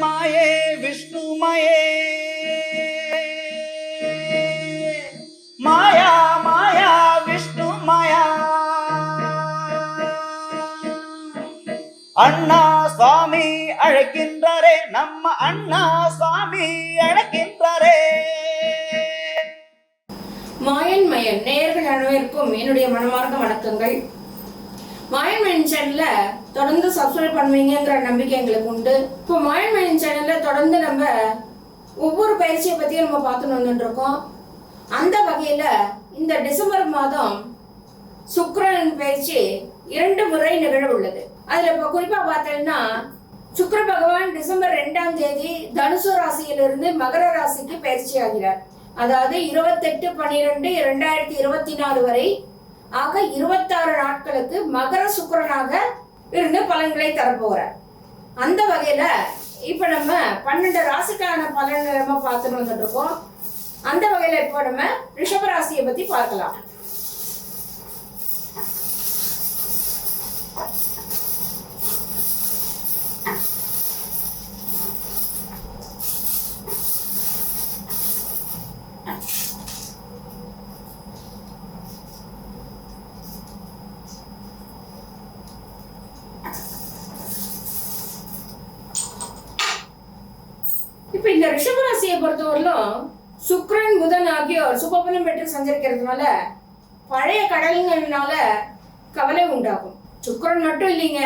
மாயே விஷ்ணுமயே மாயா மாயா விஷ்ணு மாயா அண்ணா சுவாமி அழைக்கின்றாரே நம்ம அண்ணா சுவாமி அழைக்கின்றாரே மாயன் மயன் நேயர்கள் அனைவருக்கும் என்னுடைய மனமார்ந்த வணக்கங்கள் மாயன் மயன் சேனல்ல தொடர்ந்து சப்ஸ்கிரைப் பண்ணுவீங்கங்கிற நம்பிக்கை எங்களுக்கு உண்டு. இப்போ மாயன் மயன் சேனல்ல தொடர்ந்து நம்ம ஒவ்வொரு பயிற்சியை பத்தியும் நம்ம பார்த்துன்னு வந்துட்டு அந்த வகையில இந்த டிசம்பர் மாதம் சுக்கரன் பயிற்சி இரண்டு முறை நிகழ உள்ளது. அதுல இப்ப குறிப்பா பார்த்தோம்னா சுக்கர பகவான் டிசம்பர் ரெண்டாம் தேதி தனுசு ராசியிலிருந்து மகர ராசிக்கு பயிற்சி ஆகிறார். அதாவது இருபத்தெட்டு பன்னிரெண்டு இரண்டாயிரத்தி இருபத்தி நாலு வரை ஆக இருபத்தாறு நாட்களுக்கு மகர சுக்கரனாக இருந்து பலன்களை தரப்போகிறார் அந்த வகையில் இப்போ நம்ம பன்னெண்டு ராசிக்கான பலன்களை நம்ம பார்த்துட்டு வந்துட்டு இருக்கோம் அந்த வகையில் இப்போ நம்ம ரிஷப ராசியை பற்றி பார்க்கலாம். இப்ப இந்த ரிஷபராசியை பொறுத்தவரையிலும் சுக்ரன் புதன் ஆகியோர் சுபபலம் பெற்று சஞ்சரிக்கிறதுனால பழைய கடல்கள்னால கவலை உண்டாகும். சுக்ரன் மட்டும் இல்லைங்க.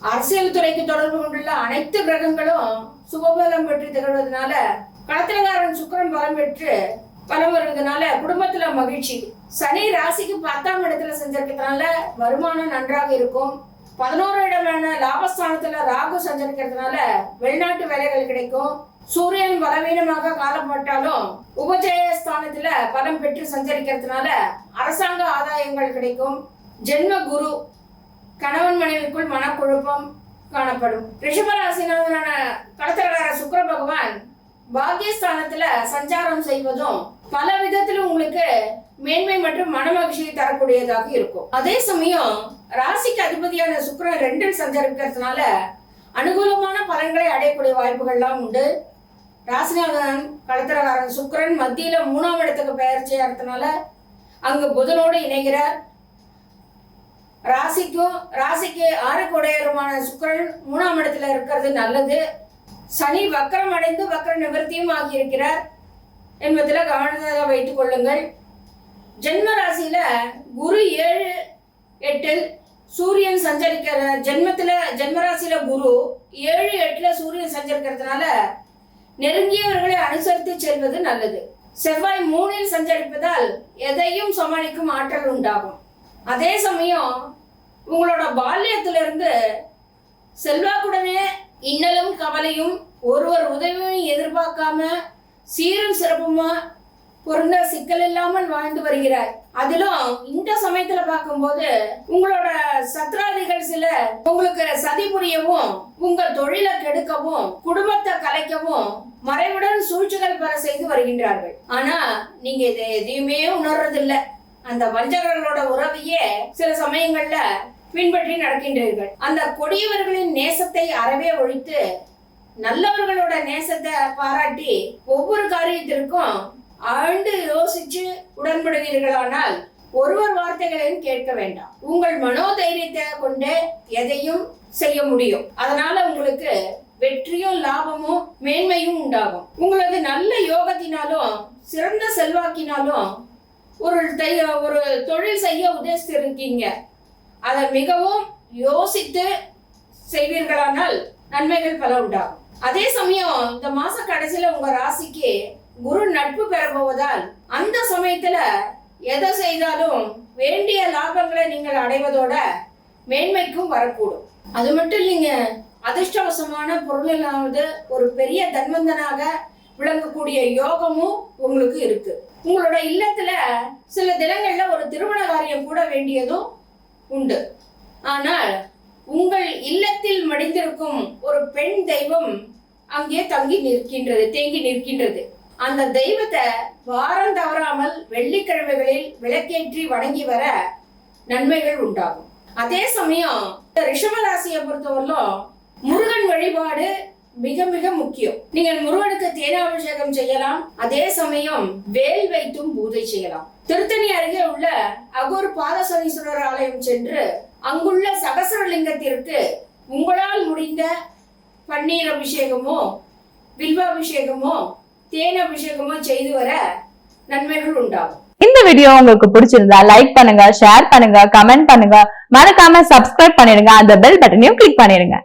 அரசியல் துறைக்கு தொடர்பு கொண்டுள்ள அனைத்து கிரகங்களும் சுபபலம் பெற்று திகழ்வதனால களத்திரகாரன் சுக்கரன் பலம் பெற்று பலம் வருவதனால குடும்பத்துல மகிழ்ச்சி. சனி ராசிக்கு பத்தாம் இடத்துல செஞ்சிருக்கிறதுனால வருமானம் நன்றாக இருக்கும். பதினோரு இடமான லாபஸ்தானத்துல ராகு சஞ்சரிக்கிறதுனால வெளிநாட்டு வேலைகள் கிடைக்கும். சூரியன் பலவீனமாக காலப்பட்டாலும் உபஜய ஸ்தானத்துல பலம் பெற்று சஞ்சரிக்கிறதுனால அரசாங்க ஆதாயங்கள் கிடைக்கும். ஜென்ம குரு கணவன் மனைவிக்குள் மனக்குழப்பம் காணப்படும். ரிஷபராசினான கடத்தரகார சுக்கர பகவான் பாக்கியஸ்தானத்துல சஞ்சாரம் செய்வதும் பல விதத்திலும் உங்களுக்கு மேன்மை மற்றும் மனமகிழ்ச்சியை தரக்கூடியதாக இருக்கும். அதே சமயம் ராசிக்கு அதிபதியான சுக்கரன் ரெண்டில் சஞ்சரிக்கிறதுனால அனுகூலமான பலன்களை அடையக்கூடிய வாய்ப்புகள்லாம் உண்டு. ராசிநாதன் களத்திரகாரன் சுக்கரன் மத்தியில் மூணாம் இடத்துக்கு பெயர்ச்சியாகிறதுனால அங்கு புதனோடு இணைகிறார். ராசிக்கும் ராசிக்கு ஆறு கொடையருமான மூணாம் இடத்துல இருக்கிறது நல்லது. சனி வக்கரம் அடைந்து வக்கர நிவர்த்தியும் ஆகியிருக்கிறார் என்பதில் கவனமாக வைத்துக் கொள்ளுங்கள். ஜென்ம ராசியில குரு ஏழு எட்டில் சூரியன் சஞ்சரிக்கிற ஜென்மத்தில் ஜென்மராசியில் குரு ஏழு எட்டில் சூரியன் சஞ்சரிக்கிறதுனால நெருங்கியவர்களை அனுசரித்து செல்வது நல்லது. செவ்வாய் மூணில் சஞ்சரிப்பதால் எதையும் சமாளிக்கும் ஆற்றல் உண்டாகும். அதே சமயம் உங்களோட பால்யத்திலிருந்து செல்வாக்குடனே இன்னலும் கவலையும் ஒருவர் உதவியும் எதிர்பார்க்காம சீரும் சிறப்புமா பொருந்த சிக்கல் இல்லாமல் வாழ்ந்து வருகிறார். அதிலும் இந்த சமயத்துல பார்க்கும்போது உங்களோட சத்ராதிகள் உங்களுக்கு சதி புரியவும் உங்கள் தொழிலை கெடுக்கவும் குடும்பத்தை கலைக்கவும் மறைவுடன் சூழ்ச்சிகள் பெற செய்து வருகின்றார்கள். ஆனா நீங்க இதை எதையுமே உணர்றதில்ல. அந்த வஞ்சகர்களோட உறவையே சில சமயங்கள்ல பின்பற்றி நடக்கின்றீர்கள். அந்த கொடியவர்களின் நேசத்தை அறவே ஒழித்து நல்லவர்களோட நேசத்தை பாராட்டி ஒவ்வொரு காரியத்திற்கும் ஆழ்ந்து யோசிச்சு உடன்படுவீர்களானால் ஒருவர் வார்த்தைகளையும் கேட்க வேண்டாம். உங்கள் மனோதைரியத்தை கொண்டு எதையும் செய்ய முடியும். அதனால உங்களுக்கு வெற்றியும் லாபமும் மேன்மையும் உண்டாகும். உங்களது நல்ல யோகத்தினாலும் சிறந்த செல்வாக்கினாலும் ஒரு தை- ஒரு தொழில் செய்ய உதேசித்திருக்கீங்க அதை மிகவும் யோசித்து செய்வீர்களானால் நன்மைகள் பல உண்டாகும். அதே சமயம் இந்த மாச கடைசியில உங்க ராசிக்கு குரு நட்பு பெற போவதால் அந்த சமயத்துல எதை செய்தாலும் வேண்டிய லாபங்களை நீங்கள் அடைவதோட மேன்மைக்கும் வரக்கூடும். அது மட்டும் இல்லைங்க அதிர்ஷ்டவசமான பொருளிலாவது ஒரு பெரிய தன்வந்தனாக விளங்கக்கூடிய யோகமும் உங்களுக்கு இருக்கு. உங்களோட இல்லத்துல சில தினங்கள்ல ஒரு திருமண காரியம் கூட வேண்டியதும் உண்டு. ஆனால் உங்கள் இல்லத்தில் மடிந்திருக்கும் ஒரு பெண் தெய்வம் அங்கே தங்கி நிற்கின்றது தேங்கி நிற்கின்றது. அந்த தெய்வத்தை வாரம் தவறாமல் வெள்ளிக்கிழமைகளில் விளக்கேற்றி வணங்கி வர நன்மைகள் உண்டாகும். அதே சமயம் இந்த ரிஷபராசியை பொறுத்தவரையிலும் முருகன் வழிபாடு மிக மிக முக்கியம். நீங்கள் முருகனுக்கு தேனாபிஷேகம் செய்யலாம். அதே சமயம் வேல் வைத்தும் பூஜை செய்யலாம். திருத்தணி அருகே உள்ள அகூர் பாதசனீஸ்வரர் ஆலயம் சென்று அங்குள்ள சகசரலிங்கத்திற்கு உங்களால் முடிந்த பன்னீர் அபிஷேகமோ வில்வாபிஷேகமோ தேன் அபிஷேகமும் செய்து வர நன்மைகள் உண்டாகும். இந்த வீடியோ உங்களுக்கு பிடிச்சிருந்தா லைக் பண்ணுங்க ஷேர் பண்ணுங்க கமெண்ட் பண்ணுங்க. மறக்காம சப்ஸ்கிரைப் பண்ணிடுங்க. அந்த பெல் பட்டனையும் கிளிக் பண்ணிடுங்க.